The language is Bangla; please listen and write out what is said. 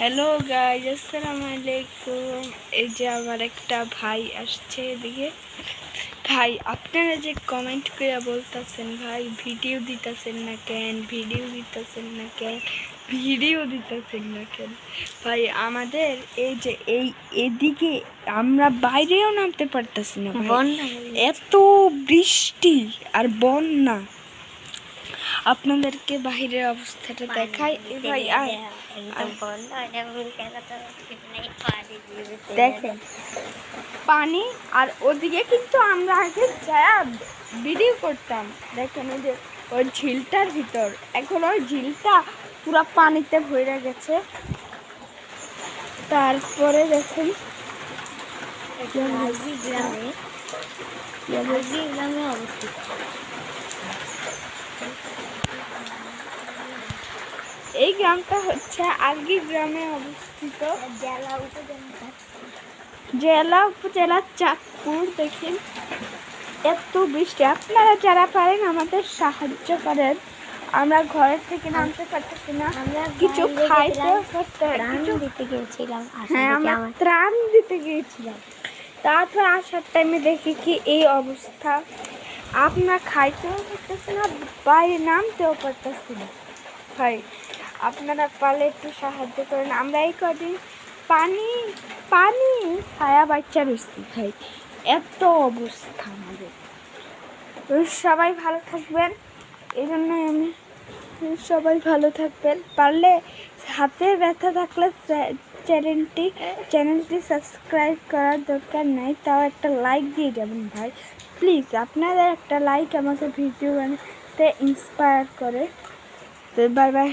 হ্যালো গাইজ আসসালামু আলাইকুম এই যে আমার একটা ভাই আসছে এদিকে। ভাই আপনারা যে কমেন্ট করে বলতেছেন ভাই ভিডিও দিতেছেন না কেন? ভিডিও দিতেছেন না কেন? ভিডিও দিতেছেন না কেন? ভাই আমাদের এই যে এই এদিকে আমরা বাইরেও নামতে পারতেছি না। বন্যা এত বৃষ্টি আর বন্যা। আপনাদেরকে বাহিরের অবস্থাটা দেখাই। এ ভাই আয়। দেখেন পানি আর ওদিকে কিন্তু আমরা আগে যা ভিডিও করতাম। দেখেন ওই যে ওই ঝিলটার ভিতর। এখন ওই ঝিলটা পুরো পানিতে ভরে গেছে। তারপরে দেখুন গ্রামে। গ্রামে অবস্থিত। গ্রামটা হচ্ছে আলগি গ্রামে অবস্থিত। জেলা উপজেলা জেলা উপজেলা চাঁদপুর দেখেন। এত বৃষ্টি। আপনারা যারা পারেন আমাদের সাহায্য করেন। আমরা ঘরের থেকে নামতে পারতেছি না। আমরা কিছু গেছিলাম, করতে দিতে গিয়েছিলাম। হ্যাঁ আমরা ত্রাণ দিতে গিয়েছিলাম। তারপর আসার টাইমে দেখি কি এই অবস্থা। আপনার খাইতেও পারতেছে না বাইরে নামতেও পারতেছি না। ভাই আপনারা পারলে একটু সাহায্য করেন। আমরা এই কদিন পানি পানি খায়া বাচ্চা রয়েছি ভাই এত অবস্থা আমাদের। সবাই ভালো থাকবেন। এই জন্যই আমি সবাই ভালো থাকবেন। পারলে হাতে ব্যথা থাকলে চ্যানেলটি চ্যানেলটি সাবস্ক্রাইব করার দরকার নাই। তাও একটা লাইক দিয়ে যাবেন ভাই। প্লিজ আপনাদের একটা লাইক আমাকে ভিডিও বানাতে ইন্সপায়ার করে। তো বাই বাই